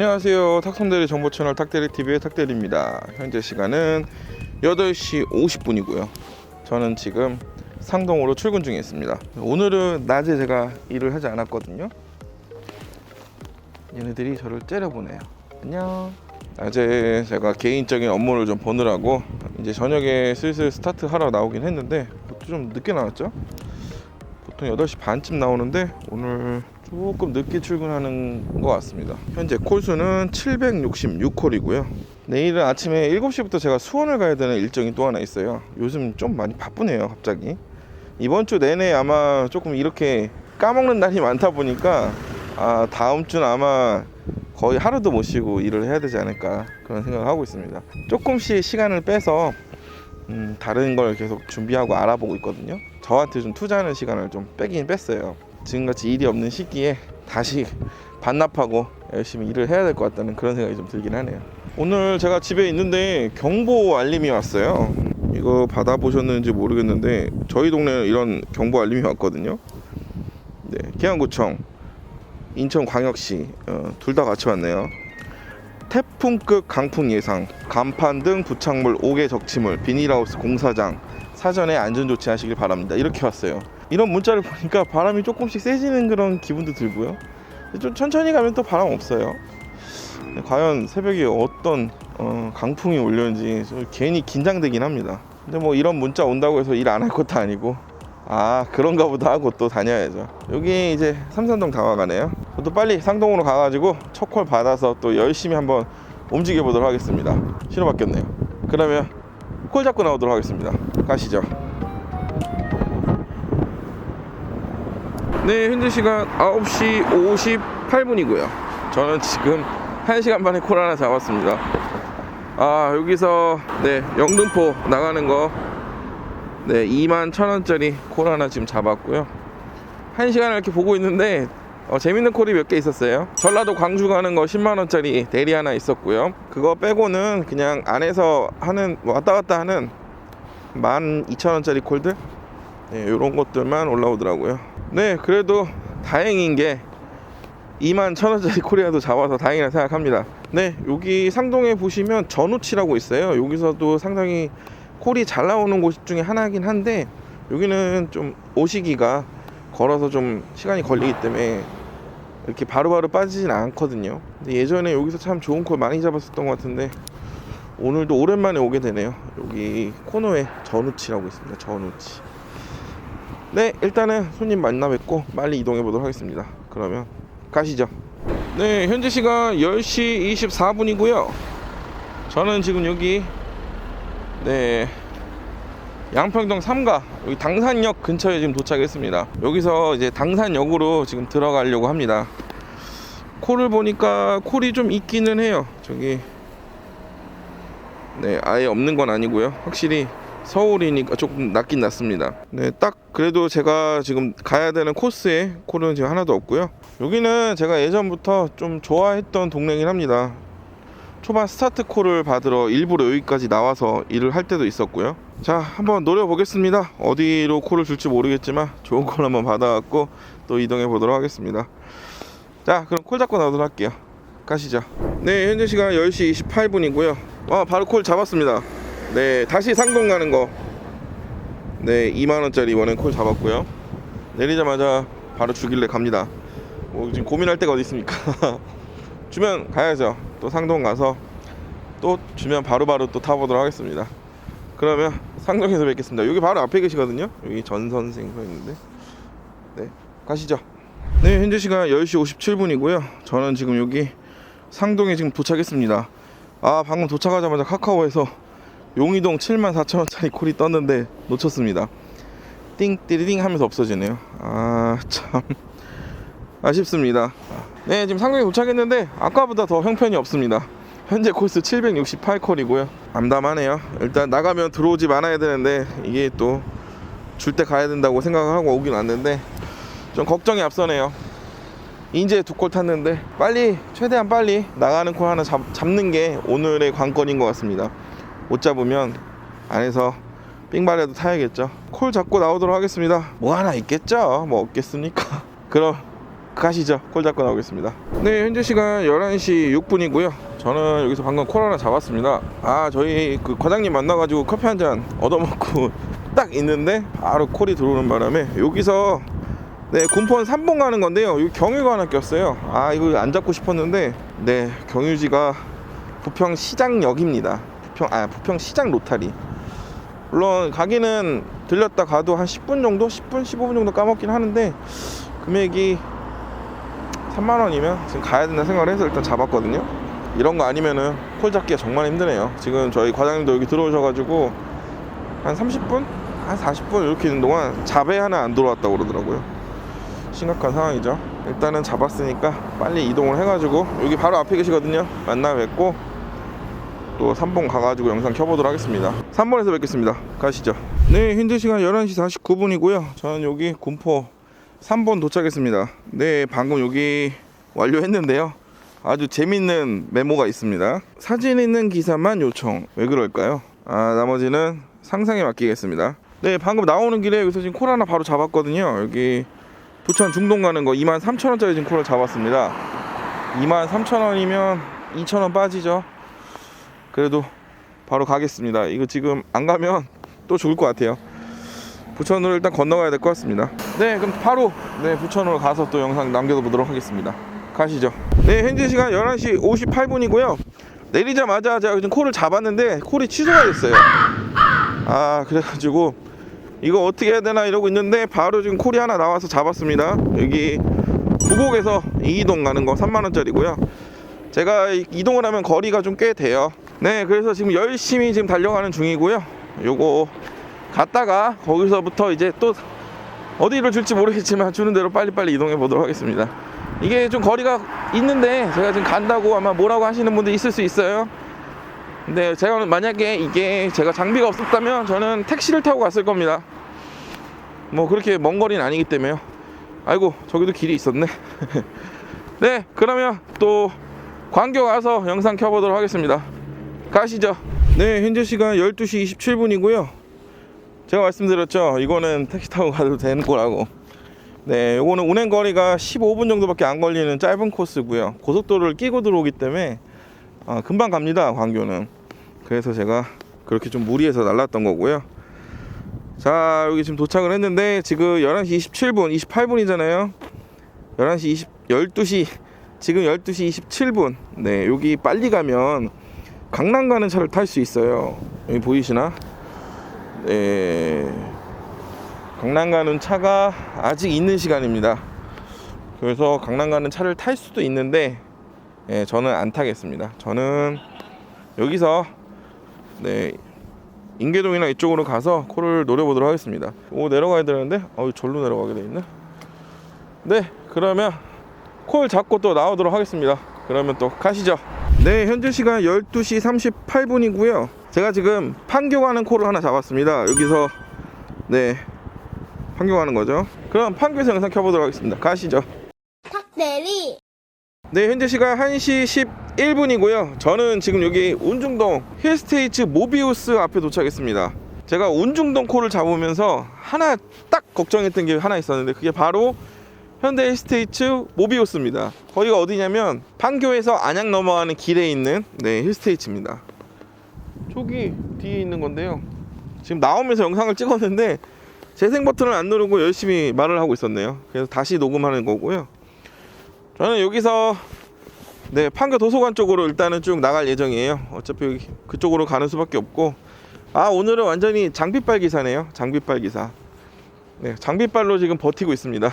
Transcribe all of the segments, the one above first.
안녕하세요. 탁송대리 정보 채널 탁대리 TV의 탁대리입니다. 현재 시간은 8시 50분이고요. 저는 지금 상동으로 출근 중에 있습니다. 오늘은 낮에 제가 일을 하지 않았거든요. 얘네들이 저를 째려보네요. 안녕. 낮에 제가 개인적인 업무를 좀 보느라고 이제 저녁에 슬슬 스타트 하러 나오긴 했는데 좀 늦게 나왔죠. 보통 8시 반쯤 나오는데 오늘 조금 늦게 출근하는 것 같습니다. 현재 콜수는 766콜이고요. 내일은 아침에 7시부터 제가 수원을 가야 되는 일정이 또 하나 있어요. 요즘 좀 많이 바쁘네요, 갑자기. 이번 주 내내 아마 조금 이렇게 까먹는 날이 많다 보니까 아, 다음 주는 아마 거의 하루도 못 쉬고 일을 해야 되지 않을까 그런 생각을 하고 있습니다. 조금씩 시간을 빼서 음, 다른 걸 계속 준비하고 알아보고 있거든요. 저한테 좀 투자하는 시간을 좀 빼긴 뺐어요. 지금같이 일이 없는 시기에 다시 반납하고 열심히 일을 해야 될 것 같다는 그런 생각이 좀 들긴 하네요. 오늘 제가 집에 있는데 경보 알림이 왔어요. 이거 받아보셨는지 모르겠는데 저희 동네는 이런 경보 알림이 왔거든요. 네, 계양구청, 인천광역시 어, 둘다 같이 왔네요. 태풍급 강풍 예상, 간판 등 부착물 5개 적치물, 비닐하우스 공사장 사전에 안전 조치하시길 바랍니다. 이렇게 왔어요. 이런 문자를 보니까 바람이 조금씩 세지는 그런 기분도 들고요. 좀 천천히 가면 또 바람 없어요. 과연 새벽에 어떤 어, 강풍이 올려는지 좀 괜히 긴장되긴 합니다. 근데 뭐 이런 문자 온다고 해서 일 안 할 것도 아니고 아 그런가 보다 하고 또 다녀야죠. 여기 이제 삼산동 다 와가네요. 저도 빨리 상동으로 가가지고 첫콜 받아서 또 열심히 한번 움직여 보도록 하겠습니다. 신호 바뀌었네요. 그러면 콜 잡고 나오도록 하겠습니다. 가시죠. 네, 현재 시간 9시 58분이고요. 저는 지금 1시간 반에 콜 하나 잡았습니다. 아, 여기서 네, 영등포 나가는 거 네, 2만 1,000원짜리 콜 하나 지금 잡았고요. 1시간을 이렇게 보고 있는데 어, 재밌는 콜이 몇 개 있었어요. 전라도 광주 가는 거 10만 원짜리 대리 하나 있었고요. 그거 빼고는 그냥 안에서 하는 뭐 왔다 갔다 하는 12,000원짜리 콜들 네, 이런 것들만 올라오더라고요. 네, 그래도 다행인 게 2만 1,000원짜리 코리아도 잡아서 다행이라 생각합니다. 네, 여기 상동에 보시면 전우치라고 있어요. 여기서도 상당히 콜이 잘 나오는 곳 중에 하나긴 한데 여기는 좀 오시기가 걸어서 좀 시간이 걸리기 때문에 이렇게 바로바로 빠지진 않거든요. 예전에 여기서 참 좋은 콜 많이 잡았었던 것 같은데 오늘도 오랜만에 오게 되네요. 여기 코너에 전우치라고 있습니다. 전우치. 네, 일단은 손님 만나 뵙고 빨리 이동해 보도록 하겠습니다. 그러면 가시죠. 네, 현재 시간 10시 24분이고요. 저는 지금 여기 네 양평동 3가 여기 당산역 근처에 지금 도착했습니다. 여기서 이제 당산역으로 지금 들어가려고 합니다. 콜을 보니까 콜이 좀 있기는 해요. 저기 네 아예 없는 건 아니고요. 확실히 서울이니까 조금 낫긴 낫습니다. 네, 딱 그래도 제가 지금 가야 되는 코스에 콜은 지금 하나도 없고요. 여기는 제가 예전부터 좀 좋아했던 동네긴 합니다. 초반 스타트 콜을 받으러 일부러 여기까지 나와서 일을 할 때도 있었고요. 자, 한번 노려보겠습니다. 어디로 콜을 줄지 모르겠지만 좋은 콜 한번 받아갖고 또 이동해 보도록 하겠습니다. 자, 그럼 콜 잡고 나오도록 할게요. 가시죠. 네, 현재 시간 10시 28분이고요. 와, 바로 콜 잡았습니다. 네, 다시 상동 가는 거. 네, 2만원짜리 이번엔 콜 잡았고요. 내리자마자 바로 주길래 갑니다. 뭐 지금 고민할 데가 어디 있습니까? 주면 가야죠. 또 상동 가서 또 주면 바로 바로 또 타보도록 하겠습니다. 그러면 상동에서 뵙겠습니다. 여기 바로 앞에 계시거든요. 여기 전 선생 서 있는데. 네, 가시죠. 네, 현재 시간 10시 57분이고요. 저는 지금 여기 상동에 지금 도착했습니다. 아, 방금 도착하자마자 카카오에서 용이동 7만 4천 원짜리 콜이 떴는데 놓쳤습니다. 띵띠리띵 하면서 없어지네요. 아, 참 아쉽습니다. 네, 지금 상동에 도착했는데 아까보다 더 형편이 없습니다. 현재 코스 768콜이고요. 암담하네요. 일단 나가면 들어오지 말아야 되는데 이게 또 줄 때 가야 된다고 생각하고 오긴 왔는데 좀 걱정이 앞서네요. 이제 두콜 탔는데 빨리 최대한 빨리 나가는 콜 하나 잡, 잡는 게 오늘의 관건인 것 같습니다. 못 잡으면 안에서 삥발에도 타야겠죠. 콜 잡고 나오도록 하겠습니다. 뭐 하나 있겠죠. 뭐 없겠습니까? 그럼 가시죠. 콜 잡고 나오겠습니다. 네, 현재 시간 11시 6분이고요. 저는 여기서 방금 콜 하나 잡았습니다. 아, 저희 그 과장님 만나가지고 커피 한 잔 얻어먹고 딱 있는데 바로 콜이 들어오는 바람에 여기서 네, 군포원 3번 가는 건데요. 여기 경유가 하나 꼈어요. 아, 이거 안 잡고 싶었는데 네, 경유지가 부평 시장역입니다. 부평 아, 부평 시장 로타리. 물론 가기는 들렸다 가도 한 10분 정도, 10분, 15분 정도 까먹긴 하는데 금액이 3만 원이면 지금 가야 된다 생각을 해서 일단 잡았거든요. 이런 거 아니면은 콜 잡기가 정말 힘드네요. 지금 저희 과장님도 여기 들어오셔가지고 한 30분, 한 40분 이렇게 있는 동안 잡에 하나 안 들어왔다고 그러더라고요. 심각한 상황이죠. 일단은 잡았으니까 빨리 이동을 해가지고 여기 바로 앞에 계시거든요. 만나 뵙고 또 3번 가가지고 영상 켜보도록 하겠습니다. 3번에서 뵙겠습니다. 가시죠. 네, 현재 시간 11시 49분이고요. 저는 여기 군포 3번 도착했습니다. 네, 방금 여기 완료했는데요. 아주 재밌는 메모가 있습니다. 사진 있는 기사만 요청. 왜 그럴까요? 아, 나머지는 상상에 맡기겠습니다. 네, 방금 나오는 길에 여기서 지금 콜 하나 바로 잡았거든요. 여기 부천 중동 가는 거 2만 3천 원짜리 지금 콜을 잡았습니다. 2만 3천 원이면 2천 원 빠지죠. 그래도 바로 가겠습니다. 이거 지금 안 가면 또 죽을 것 같아요. 부천으로 일단 건너가야 될 것 같습니다. 네, 그럼 바로 네 부천으로 가서 또 영상 남겨보도록 하겠습니다. 가시죠. 네, 현재 시간 11시 58분이고요. 내리자마자 제가 지금 콜을 잡았는데 콜이 취소가 됐어요. 아, 그래가지고 이거 어떻게 해야 되나 이러고 있는데 바로 지금 콜이 하나 나와서 잡았습니다. 여기 부곡에서 이동 가는 거 3만 원짜리고요. 제가 이- 이동을 하면 거리가 좀 꽤 돼요. 네, 그래서 지금 열심히 지금 달려가는 중이고요. 요거 갔다가 거기서부터 이제 또 어디로 줄지 모르겠지만 주는 대로 빨리빨리 이동해 보도록 하겠습니다. 이게 좀 거리가 있는데 제가 지금 간다고 아마 뭐라고 하시는 분들 있을 수 있어요. 근데 제가 만약에 이게 제가 장비가 없었다면 저는 택시를 타고 갔을 겁니다. 뭐 그렇게 먼 거리는 아니기 때문에요. 아이고 저기도 길이 있었네. 네, 그러면 또 광교 가서 영상 켜보도록 하겠습니다. 가시죠. 네, 현재 시간 12시 27분이고요. 제가 말씀드렸죠. 이거는 택시 타고 가도 되는 거라고. 네, 요거는 운행 거리가 15분 정도밖에 안 걸리는 짧은 코스고요. 고속도로를 끼고 들어오기 때문에 아, 금방 갑니다. 광교는. 그래서 제가 그렇게 좀 무리해서 날랐던 거고요. 자, 여기 지금 도착을 했는데 지금 11시 27분, 28분이잖아요. 11시 20, 12시 지금 12시 27분. 네, 여기 빨리 가면 강남 가는 차를 탈 수 있어요. 여기 보이시나? 네. 강남 가는 차가 아직 있는 시간입니다. 그래서 강남 가는 차를 탈 수도 있는데 예, 저는 안 타겠습니다. 저는 여기서 네 인계동이나 이쪽으로 가서 코를 노려보도록 하겠습니다. 오 내려가야 되는데 어 절로 내려가게 돼 있네. 네 그러면 콜 잡고 또 나오도록 하겠습니다. 그러면 또 가시죠. 네 현재 시간 12시 38분이고요. 제가 지금 판교 가는 콜을 하나 잡았습니다. 여기서 네 판교 가는 거죠. 그럼 판교에서 영상 켜보도록 하겠습니다. 가시죠. 탁대리 네, 현재 시간 1시 11분이고요. 저는 지금 여기 운중동 힐스테이츠 모비우스 앞에 도착했습니다. 제가 운중동 콜을 잡으면서 하나 딱 걱정했던 게 하나 있었는데 그게 바로 현대 힐스테이츠 모비우스입니다. 거기가 어디냐면 판교에서 안양 넘어가는 길에 있는 네, 힐스테이츠입니다. 저기 뒤에 있는 건데요. 지금 나오면서 영상을 찍었는데 재생 버튼을 안 누르고 열심히 말을 하고 있었네요. 그래서 다시 녹음하는 거고요. 저는 여기서 네 판교 도서관 쪽으로 일단은 쭉 나갈 예정이에요. 어차피 그쪽으로 가는 수밖에 없고 아 오늘은 완전히 장비빨 기사네요. 장비빨 기사. 네 장비빨로 지금 버티고 있습니다.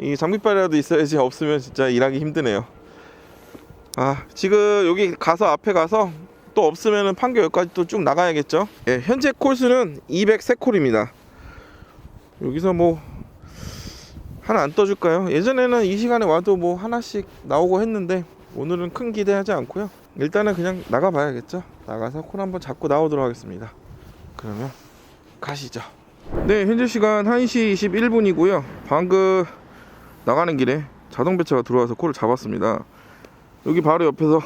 이 장비빨이라도 있어야지 없으면 진짜 일하기 힘드네요. 아 지금 여기 가서 앞에 가서 또 없으면은 판교 여기까지 또 쭉 나가야겠죠. 예, 현재 콜수는 203콜입니다. 여기서 뭐 하나 안 떠줄까요? 예전에는 이 시간에 와도 뭐 하나씩 나오고 했는데 오늘은 큰 기대하지 않고요. 일단은 그냥 나가봐야겠죠. 나가서 콜 한번 잡고 나오도록 하겠습니다. 그러면 가시죠. 네, 현재 시간 1시 21분이고요. 방금 나가는 길에 자동 배차가 들어와서 콜을 잡았습니다. 여기 바로 옆에서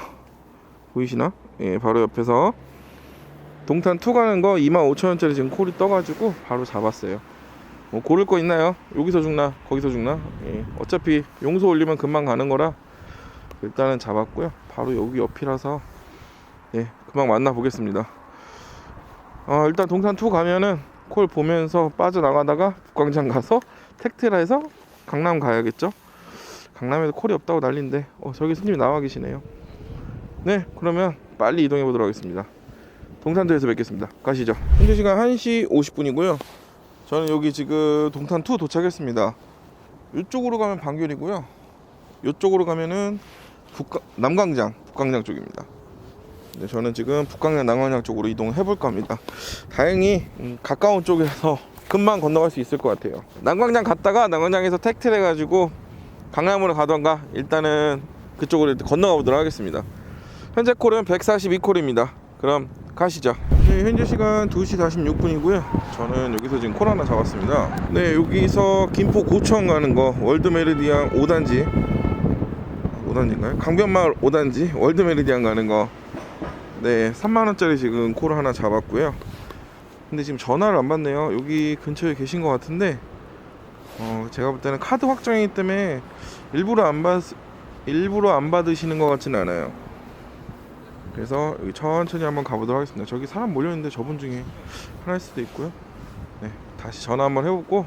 보이시나? 예, 바로 옆에서 동탄 투 가는 거 25,000원짜리 지금 콜이 떠가지고 바로 잡았어요. 뭐 고를 거 있나요? 여기서 죽나 거기서 죽나? 예. 어차피 용서 올리면 금방 가는 거라 일단은 잡았고요. 바로 여기 옆이라서 예, 금방 만나 보겠습니다. 어, 일단 동산 2 가면은 콜 보면서 빠져나가다가 북광장 가서 택트라 해서 강남 가야겠죠? 강남에도 콜이 없다고 난린데 어, 저기 손님이 나와 계시네요. 네, 그러면 빨리 이동해 보도록 하겠습니다. 동산도에서 뵙겠습니다. 가시죠. 현재 시간 1시 50분이고요. 저는 여기 지금 동탄 2 도착했습니다. 이쪽으로 가면 방교리고요. 이쪽으로 가면은 북가, 남광장, 북광장 쪽입니다. 네, 저는 지금 북광장 남광장 쪽으로 이동해 볼 겁니다. 다행히 음, 가까운 쪽이라서 금방 건너갈 수 있을 것 같아요. 남광장 갔다가 남광장에서 택트를 해가지고 강남으로 가던가 일단은 그쪽으로 건너가 보도록 하겠습니다. 현재 콜은 142콜입니다. 그럼 가시죠. 네, 현재 시간 2시 46분이고요. 저는 여기서 지금 콜 하나 잡았습니다. 네, 여기서 김포 고청 가는 거 월드 메리디안 5단지 5단지인가요? 강변마을 5단지 월드 메리디안 가는 거 네, 3만 원짜리 지금 콜 하나 잡았고요. 근데 지금 전화를 안 받네요. 여기 근처에 계신 것 같은데 어, 제가 볼 때는 카드 확정이기 때문에 일부러 안 받, 일부러 안 받으시는 것 같지는 않아요. 그래서 여기 천천히 한번 가보도록 하겠습니다. 저기 사람 몰려있는데 저분 중에 하나일 수도 있고요. 네, 다시 전화 한번 해보고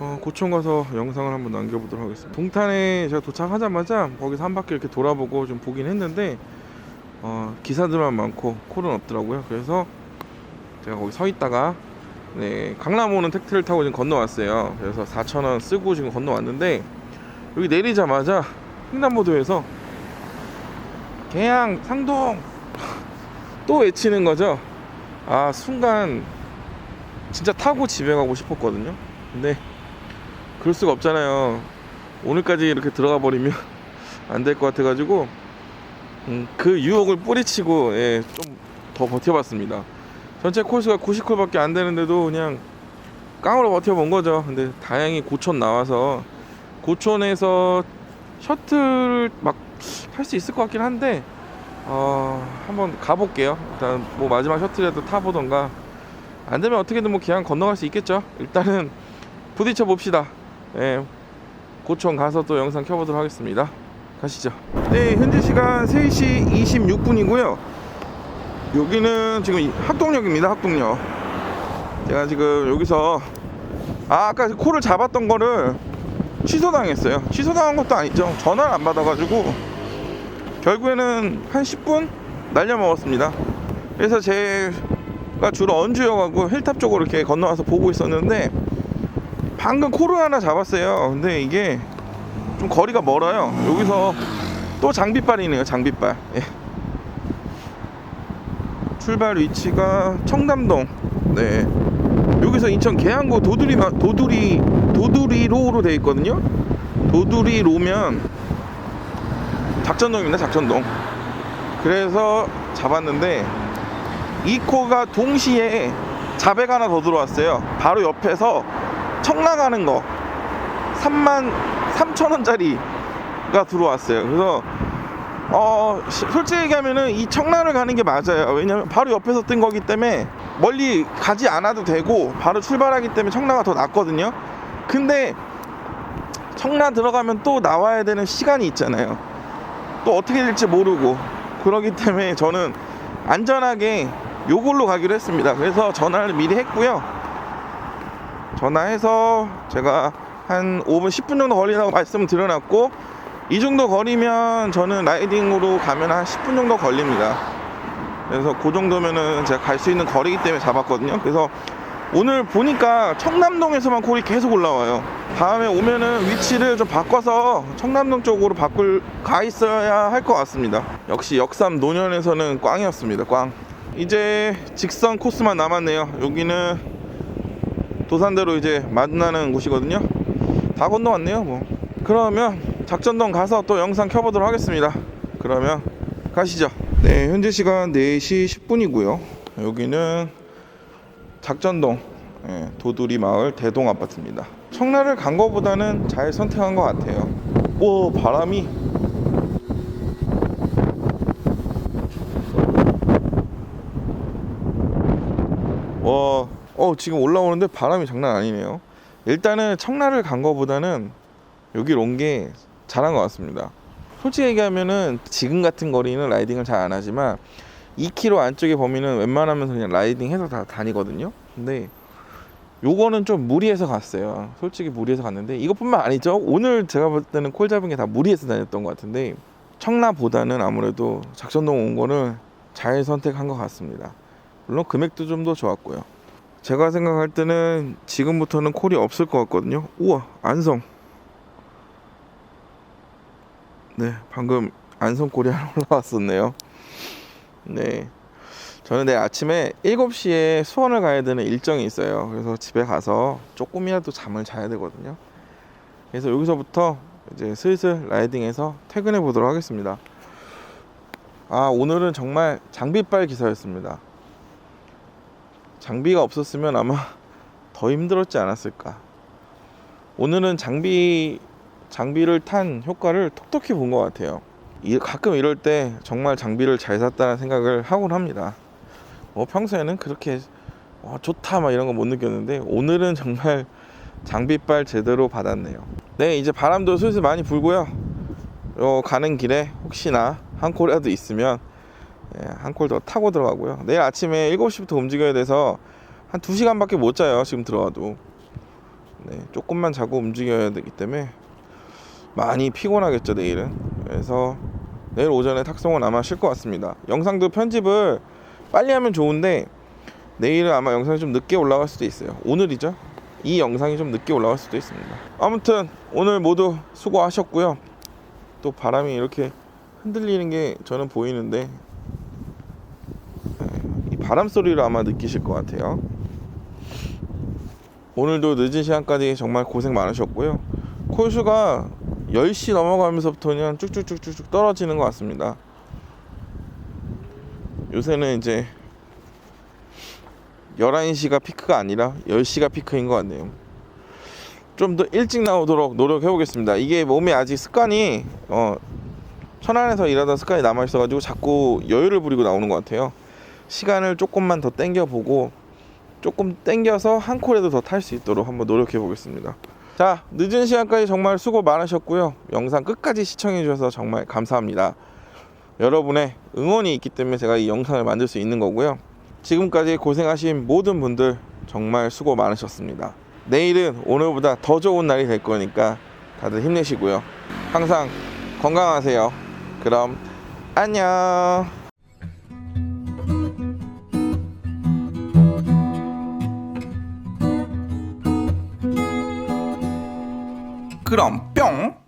어, 고촌 가서 영상을 한번 남겨보도록 하겠습니다. 동탄에 제가 도착하자마자 거기서 한 바퀴 이렇게 돌아보고 좀 보긴 했는데 어, 기사들만 많고 콜은 없더라고요. 그래서 제가 거기 서 있다가 네, 강남 오는 택트를 타고 지금 건너왔어요. 그래서 4,000원 쓰고 지금 건너왔는데 여기 내리자마자 횡단보도에서 개양 상동 또 외치는 거죠. 아 순간 진짜 타고 집에 가고 싶었거든요. 근데 그럴 수가 없잖아요. 오늘까지 이렇게 들어가 버리면 안 될 것 같아가지고 음, 그 유혹을 뿌리치고 예, 좀 더 버텨봤습니다. 전체 콜수가 90콜밖에 안 되는데도 그냥 깡으로 버텨본 거죠. 근데 다행히 고촌 나와서 고촌에서 셔틀 막 탈 수 있을 것 같긴 한데 어 한번 가볼게요. 일단 뭐 마지막 셔틀이라도 타보던가 안 되면 어떻게든 뭐 그냥 건너갈 수 있겠죠. 일단은 부딪혀 봅시다. 예, 고촌 가서 또 영상 켜보도록 하겠습니다. 가시죠. 네, 현재 시간 3시 26분이고요. 여기는 지금 학동역입니다. 학동역. 제가 지금 여기서 아, 아까 콜을 잡았던 거를 취소당했어요. 취소당한 것도 아니죠. 전화를 안 받아가지고 결국에는 한 10분 날려 먹었습니다. 그래서 제가 주로 언주여가고 힐탑 쪽으로 이렇게 건너와서 보고 있었는데 방금 콜을 하나 잡았어요. 근데 이게 좀 거리가 멀어요. 여기서 또 장비빨이네요. 장비빨. 예. 출발 위치가 청담동. 네. 여기서 인천 계양구 도두리 마- 도두리 도두리로로 돼 있거든요. 도두리로면 작전동입니다. 작전동. 그래서 잡았는데 이 코가 동시에 자배가 하나 더 들어왔어요. 바로 옆에서 청라 가는 거 3만 3천 원짜리가 들어왔어요. 그래서 어 시- 솔직히 얘기하면은 이 청라를 가는 게 맞아요. 왜냐면 바로 옆에서 뜬 거기 때문에 멀리 가지 않아도 되고 바로 출발하기 때문에 청라가 더 낫거든요. 근데 청라 들어가면 또 나와야 되는 시간이 있잖아요. 또 어떻게 될지 모르고 그러기 때문에 저는 안전하게 요걸로 가기로 했습니다. 그래서 전화를 미리 했고요. 전화해서 제가 한 5분 10분 정도 걸린다고 말씀을 드려놨고 이 정도 거리면 저는 라이딩으로 가면 한 10분 정도 걸립니다. 그래서 그 정도면은 제가 갈 수 있는 거리이기 때문에 잡았거든요. 그래서 오늘 보니까 청남동에서만 콜이 계속 올라와요. 다음에 오면은 위치를 좀 바꿔서 청남동 쪽으로 바꿀 가 있어야 할 것 같습니다. 역시 역삼 노년에서는 꽝이었습니다. 꽝. 이제 직선 코스만 남았네요. 여기는 도산대로 이제 만나는 곳이거든요. 다 건너왔네요. 뭐. 그러면 작전동 가서 또 영상 켜보도록 하겠습니다. 그러면 가시죠. 네, 현재 시간 4시 10분이고요. 여기는 작전동 예, 도두리 마을 대동 아파트입니다. 청라를 간 거보다는 잘 선택한 것 같아요. 오 바람이 와, 어 지금 올라오는데 바람이 장난 아니네요. 일단은 청라를 간 거보다는 여기를 온게 잘한 것 같습니다. 솔직히 얘기하면은 지금 같은 거리는 라이딩을 잘 안 하지만 2km 안쪽의 범위는 웬만하면 그냥 라이딩 해서 다 다니거든요. 근데 요거는 좀 무리해서 갔어요. 솔직히 무리해서 갔는데 이것뿐만 아니죠. 오늘 제가 볼 때는 콜 잡은 게 다 무리해서 다녔던 것 같은데 청라보다는 아무래도 작전동 온 거는 잘 선택한 것 같습니다. 물론 금액도 좀 더 좋았고요. 제가 생각할 때는 지금부터는 콜이 없을 것 같거든요. 우와 안성. 네 방금 안성 콜이 하나 올라왔었네요. 네. 저는 내일 아침에 7시에 수원을 가야 되는 일정이 있어요. 그래서 집에 가서 조금이라도 잠을 자야 되거든요. 그래서 여기서부터 이제 슬슬 라이딩해서 퇴근해 보도록 하겠습니다. 아, 오늘은 정말 장비빨 기사였습니다. 장비가 없었으면 아마 더 힘들었지 않았을까. 오늘은 장비 장비를 탄 효과를 톡톡히 본 것 같아요. 이- 가끔 이럴 때 정말 장비를 잘 샀다는 생각을 하곤 합니다. 뭐 평소에는 그렇게 와, 좋다 막 이런 거 못 느꼈는데 오늘은 정말 장비빨 제대로 받았네요. 네 이제 바람도 슬슬 많이 불고요. 요 가는 길에 혹시나 한 콜이라도 있으면 예, 한콜 더 타고 들어가고요. 내일 아침에 7시부터 움직여야 돼서 한 2시간밖에 못 자요. 지금 들어가도. 네, 조금만 자고 움직여야 되기 때문에 많이 피곤하겠죠, 내일은. 그래서 내일 오전에 탁송은 아마 쉴 것 같습니다. 영상도 편집을 빨리 하면 좋은데 내일은 아마 영상이 좀 늦게 올라갈 수도 있어요. 오늘이죠. 이 영상이 좀 늦게 올라갈 수도 있습니다. 아무튼 오늘 모두 수고하셨고요. 또 바람이 이렇게 흔들리는 게 저는 보이는데 네, 이 바람 소리를 아마 느끼실 것 같아요. 오늘도 늦은 시간까지 정말 고생 많으셨고요. 콜수가 10시 넘어가면서부터 그냥 쭉쭉쭉쭉 떨어지는 것 같습니다. 요새는 이제 11시가 피크가 아니라 10시가 피크인 것 같네요. 좀 더 일찍 나오도록 노력해 보겠습니다. 이게 몸에 아직 습관이 어 천안에서 일하던 습관이 남아 있어 가지고 자꾸 여유를 부리고 나오는 것 같아요. 시간을 조금만 더 땡겨 보고 조금 땡겨서 한 콜에도 더 탈 수 있도록 한번 노력해 보겠습니다. 자, 늦은 시간까지 정말 수고 많으셨고요. 영상 끝까지 시청해 주셔서 정말 감사합니다. 여러분의 응원이 있기 때문에 제가 이 영상을 만들 수 있는 거고요. 지금까지 고생하신 모든 분들 정말 수고 많으셨습니다. 내일은 오늘보다 더 좋은 날이 될 거니까 다들 힘내시고요. 항상 건강하세요. 그럼 안녕. 그럼 뿅.